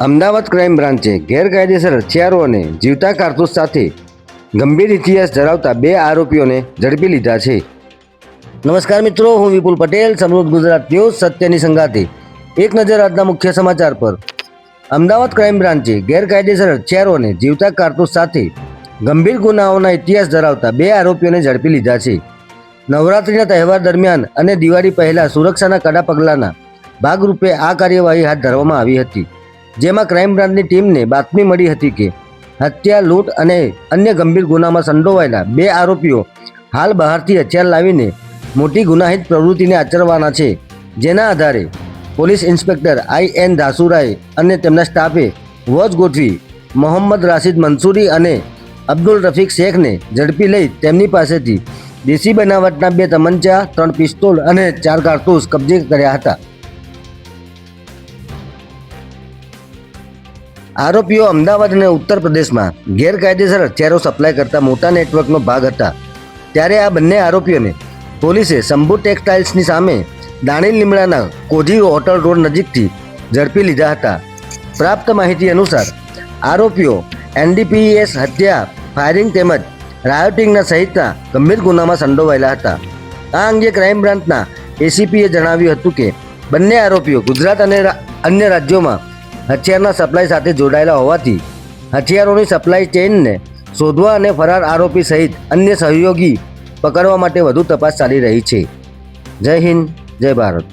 Ahmedabad crime બ્રાન્ચે ગેરકાયદેસર હથિયારો અને જીવતા કારતૂસ સાથે ગંભીર ઇતિહાસ ધરાવતા બે આરોપીઓને ઝડપી લીધા છે. નમસ્કાર મિત્રો, હું વિપુલ પટેલ, સમૃદ્ધ ગુજરાત ન્યૂઝ, સત્યની સંગાતે એક નજર આજના મુખ્ય સમાચાર પર. અમદાવાદ ક્રાઇમ બ્રાન્ચે ગેરકાયદેસર હથિયારો અને જીવતા કારતૂસ સાથે ગંભીર ગુનાઓના ઇતિહાસ ધરાવતા બે આરોપીઓને ઝડપી લીધા છે. નવરાત્રિના તહેવાર દરમિયાન અને દિવાળી પહેલા સુરક્ષાના કડા પગલાંના ભાગરૂપે આ કાર્યવાહી હાથ ધરવામાં આવી હતી. જેમાં ક્રાઇમ બ્રાન્ચની ટીમને બાતમી મળી હતી કે હત્યા, લૂંટ અને અન્ય ગંભીર ગુનામાં સંડોવાયેલા બે આરોપીઓ હાલ બહારથી હથિયાર લાવીને મોટી ગુનાહિત પ્રવૃત્તિને આચરવાના છે, જેના આધારે પોલીસ ઇન્સ્પેક્ટર આઈ એન ધાસુરાએ અને તેમના સ્ટાફે વોચ ગોઠવી મોહમ્મદ રાશિદ મંસૂરી અને અબ્દુલ રફીક શેખને ઝડપી લઈ તેમની પાસેથી દેશી બનાવટના બે તમંચા ત્રણ પિસ્તોલ અને ચાર કારતૂસ કબજે કર્યા હતા. આરોપીઓ અમદાવાદ અને ઉત્તર પ્રદેશમાં ગેરકાયદેસર હથિયારો સપ્લાય કરતા મોટા નેટવર્કનો ભાગ હતા. ત્યારે આ બંને આરોપીઓને પોલીસે શંભુ ટેક્સટાઇલ્સની સામે દાણી લીમડાના કોજી હોટલ રોડ નજીકથી ઝડપી લીધા હતા. પ્રાપ્ત માહિતી અનુસાર, આરોપીઓ એનડીપીએસ હત્યા, ફાયરિંગ તેમજ રાયોટિંગના સહિતના ગંભીર ગુનામાં સંડોવાયેલા હતા. આ અંગે ક્રાઇમ બ્રાન્ચના એસીપીએ જણાવ્યું હતું કે, બંને આરોપીઓ ગુજરાત અને અન્ય રાજ્યોમાં હથિયારના સપ્લાય સાથે જોડાયેલા હોવાથી હથિયારોની સપ્લાય ચેઇનને શોધવા અને ફરાર આરોપી સહિત અન્ય સહયોગી પકડવા માટે વધુ તપાસ ચાલી રહી છે. જય હિન્દ, જય ભારત.